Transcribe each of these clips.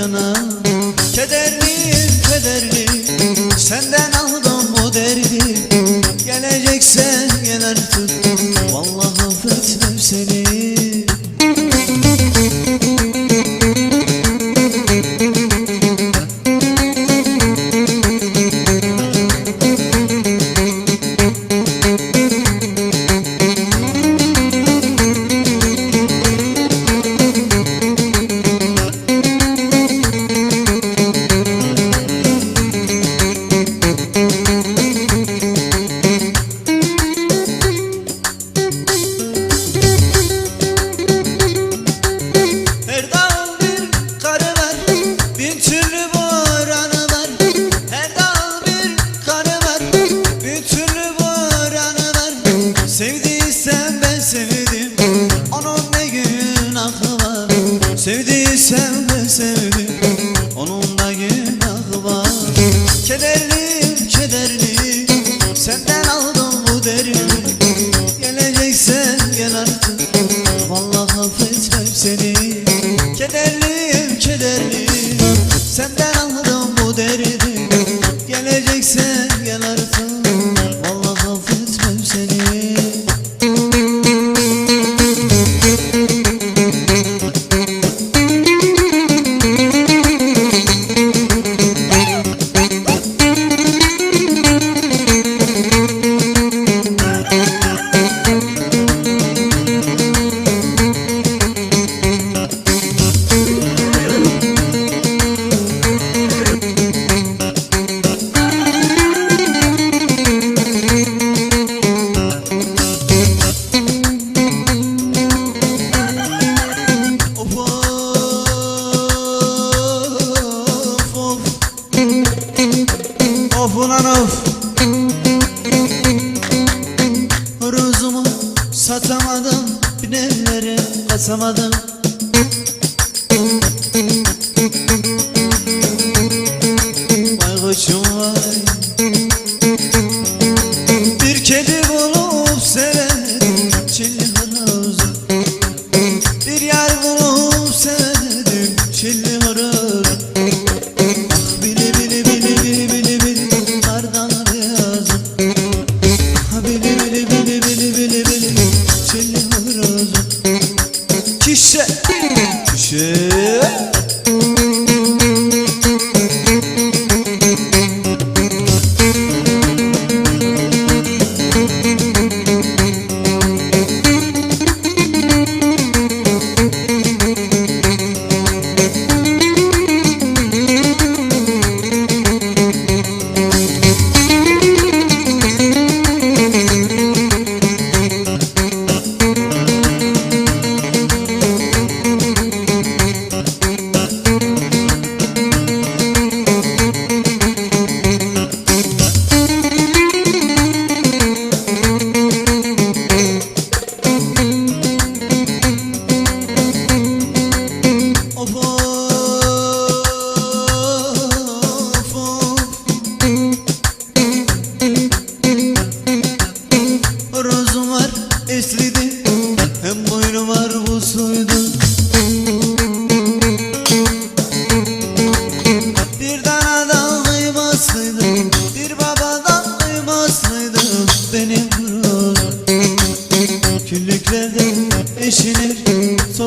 yana. Kederliyim kederli Senden aldım bu derdi. Geleceksen gel artık. Vallahi affetmem seni. Kederliyim kederliyim Senden aldım bu derdi. Geleceksen Basamadım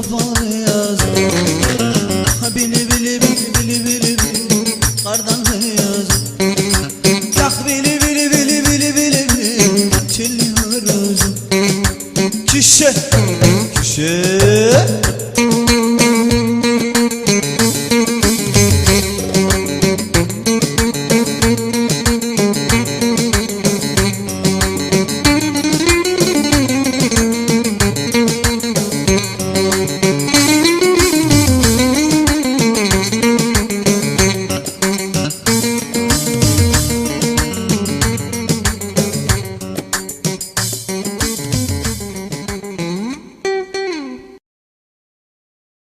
kapalı yazın Bili bili bili bili bili bili. Kardan yazın Yak bili bili bili bili bili bili. Çilli hırızın Kişe Kişe